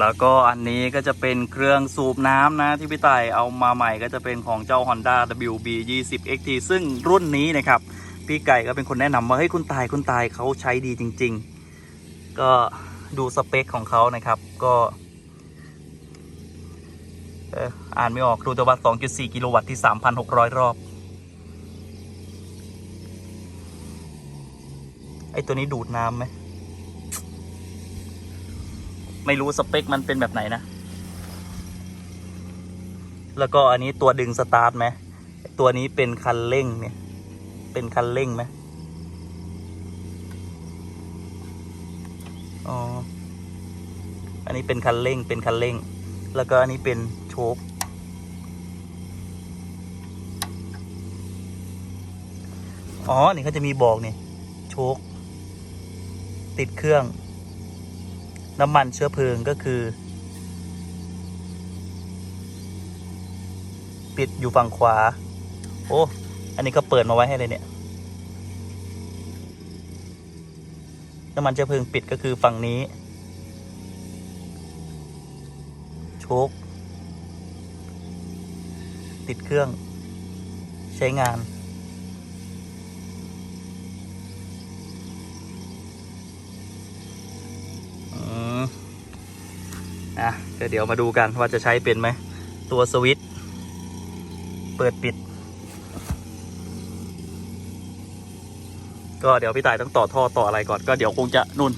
แล้วก็อันนี้ก็จะเป็นเครื่องสูบน้ำนะที่พี่ต่ายเอามาใหม่ก็จะเป็นของเจ้า Honda WB 20 XT ซึ่งรุ่นนี้นะครับ พี่ไก่ก็เป็นคนแนะนำว่าเฮ้ยคุณตายคุณตายเขาใช้ดีจริง ๆ ก็ดูสเปคของเขานะครับ ก็อ่านไม่ออกดูตว่า2.4 กิโลวัตต์ที่ 3,600 รอบ ไอตัวนี้ดูดน้ำไหม ไม่รู้สเปคมันเป็นแบบไหนนะ แล้วก็อันนี้ตัวดึงสตาร์ทไหมตัวนี้เป็นคันเร่งเนี่ย เป็นคันเร่งไหมอ๋อ อันนี้เป็นคันเร่ง เป็นคันเร่ง แล้วก็อันนี้เป็นโชคอ๋อ นี่เขาจะมีบอกเนี่ยโชคติดเครื่อง น้ำมันเชื้อเพลิงก็คือ ปิดอยู่ฝั่งขวา โอ้ อันนี้ก็เปิดมาไว้ให้เลยเนี่ย น้ำมันเชื้อเพลิงปิดก็คือฝั่งนี้ โชคติดเครื่อง ใช้งาน อืมอะ ก็เดี๋ยวมาดูกันว่าจะใช้เป็นไหม ตัวสวิตช์เปิดปิด ก็เดี๋ยวพี่ต่ายต้องต่อท่อต่ออะไรก่อน ก็เดี๋ยวคงจะนุ่น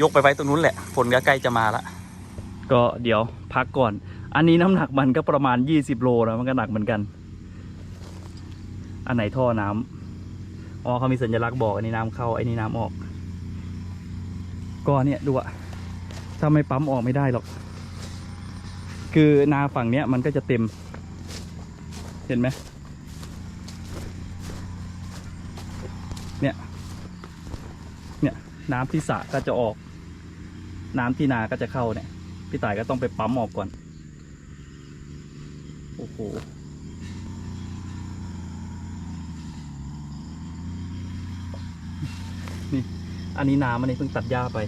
ยกไปไว้ตรงนู้นแหละ ฝนก็ใกล้จะมาละก็เดี๋ยวพักก่อน อันนี้น้ำหนักมันก็ประมาณ 20 โลแล้วมันก็หนักเหมือนกัน อันไหนท่อน้ำอ๋อเขามีสัญลักษณ์บอกอันนี้น้ำเข้าอันนี้น้ำออก ก็เนี่ยดูอะถ้าไม่ปั๊มออกไม่ได้หรอก คือนาฝั่งเนี้ยมันก็จะเต็ม เห็นไหมเนี่ย เนี่ยน้ำที่สระก็จะออก น้ำที่นาก็จะเข้าเนี่ย พี่ต่ายก็ต้องไปปั๊มออกก่อน โอ้โหนี่ อันนี้น้ำอันนี้เพิ่งตัดหญ้าไป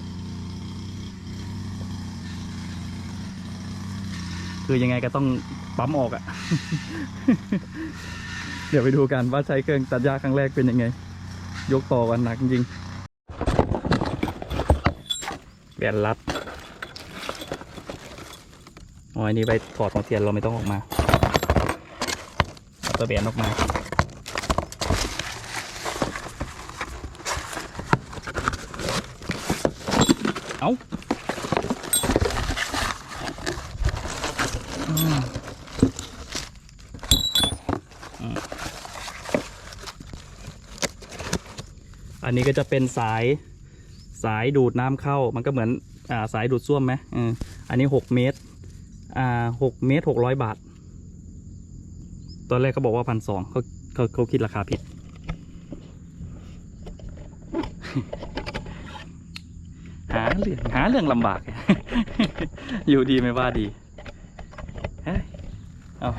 คือยังไงก็ต้องปั๊มออกอะเดี๋ยวไปดูกันว่าใช้เครื่องตัดหญ้าครั้งแรกเป็นยังไง ยกต่อกันหนักจริงแบนรัดอ๋ออันนี้ไปถอดของเทียนเราไม่ต้องออกมาเอาตัวแบนออกมาเอาอืมอืมอั นนี้ก็จะเป็นสายสายดูดน้ำเข้า มันก็เหมือนอ่าสายดูดซ่วมไหมอ,อันนี้หกเมตรอ่าหกเมตรหกร้อยบาท ตอนแรกเขาบอกว่าพันสองเขาเขาเขาคิดราคาผิด หาเรื่องหาเรื่องลำบาก อยู่ดีไม่ว่าดี เอา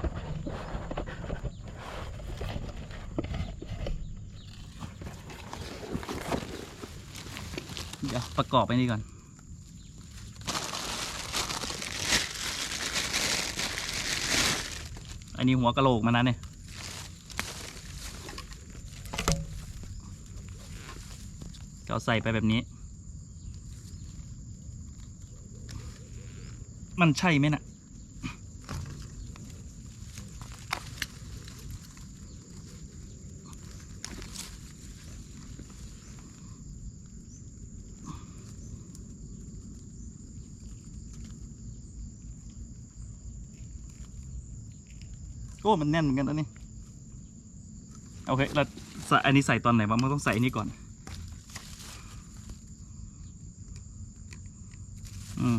เดี๋ยว ประกอบไปนี่ก่อน อันนี้หัวกะโหลกมันนะเนี่ยก็เราใส่ไปแบบนี้ มันใช่ไหมนะ่ะ โอ้มันแน่นเหมือนกันนะนี่โอเคแล้วใส่อันนี้ใส่ตอนไหนวะมันต้องใส่อันนี้ก่อน อืม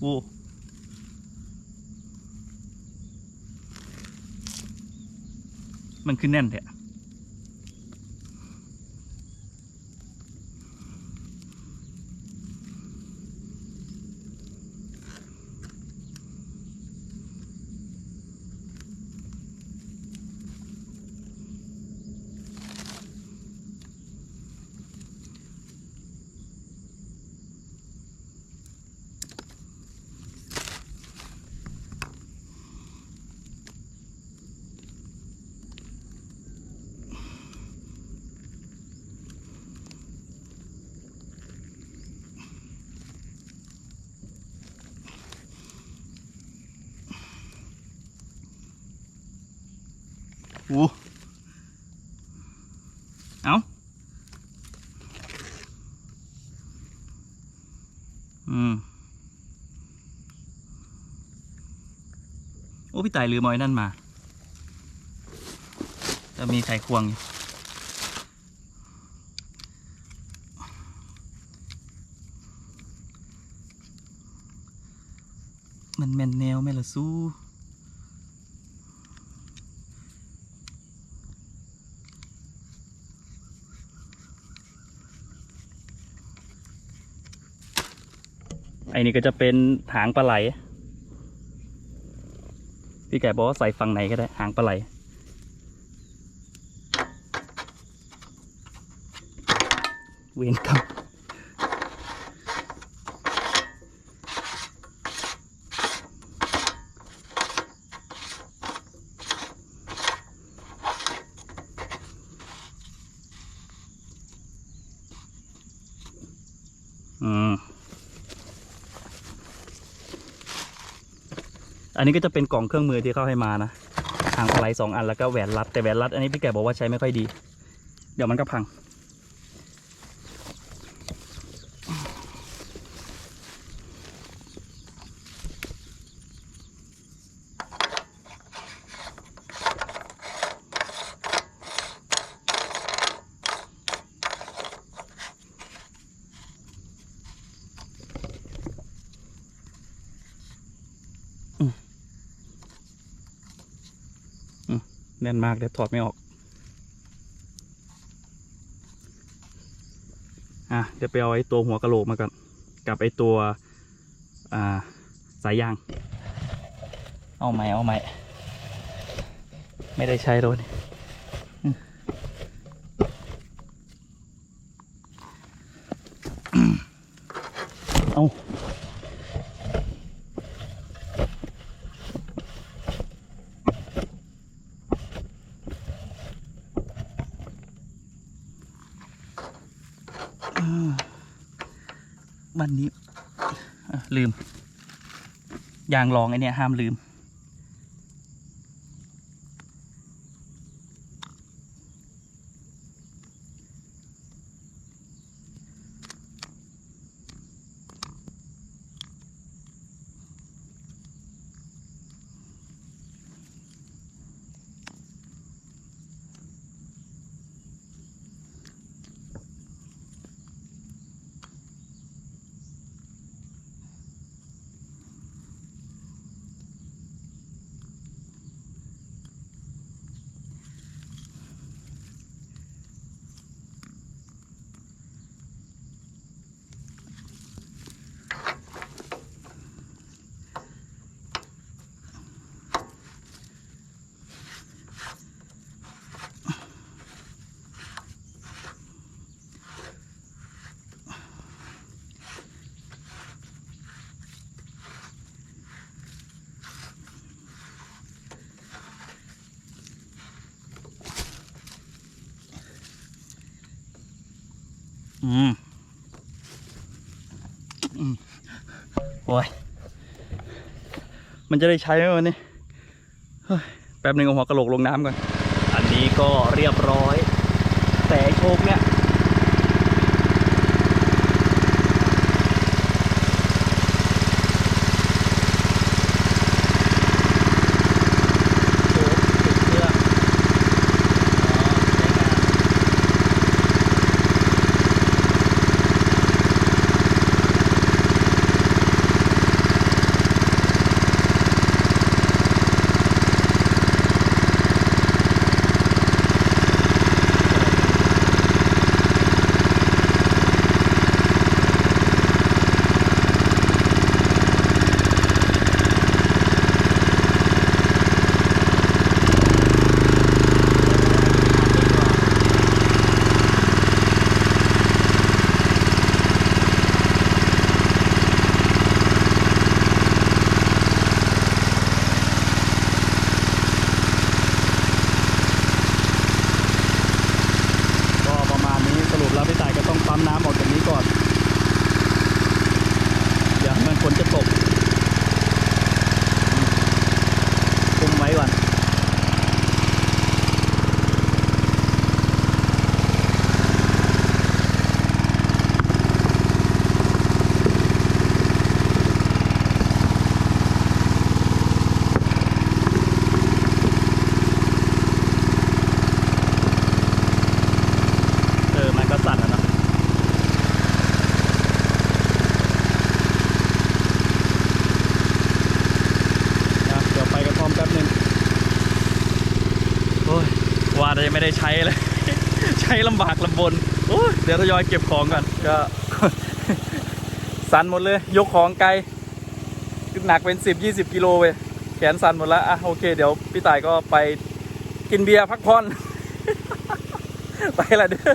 โอ้ มันขึ้นแน่นแท้ อืม โอ้ พี่ต่ายลืมอาไอ้นั่นมา จะมีไข่ควงอยู่มันแมนแนวแม่ละสู้ ไอ้นี่ก็จะเป็นหางปลาไหล พี่แกบอกว่าใส่ฝั่งไหนก็ได้ หางปลาไหล เวียนกรรมอืม อันนี้ก็จะเป็นกล่องเครื่องมือที่เขาให้มานะหางปลาไรสองอันแล้วก็แหวนรัดแต่แหวนรัดอันนี้พี่แกบอกว่าใช้ไม่ค่อยดี เดี๋ยวมันก็พัง แน่นมากเดี๋ยวถอดไม่ออก อะเดี๋ยวไปเอาไอ้ตัวหัวกะโหลกมาก่อนกับไอ้ตัวอ่าสายยาง เอาใหมเอาใหมไม่ได้ใช้แล้วนี่เอา วันนี้ลืม ยางรองไอเนี่ยห้ามลืม อืมอืมโอ้ย มันจะได้ใช้ไหมวันนี้แป๊บหนึ่งเอาหัวกระโหลกลงน้ำก่อน อันนี้ก็เรียบร้อย แต่โชคเนี่ย เราไปใส่ก็ต้องปั๊มน้ำออกจากนี้ก่อน ว่าจะยังไม่ได้ใช้เลย ใช้ลำบากลำบนโอ้เดี๋ยวทยอยเก็บของก่อนก็สั่นหมดเลย ยกของไกลหนักเป็นสิบยี่สิบกิโลไปแขนสั่นหมดแล้วอะโอเคเดี๋ยวพี่ต่ายก็ไปกินเบียร์พักผ่อน ไปละเด้อ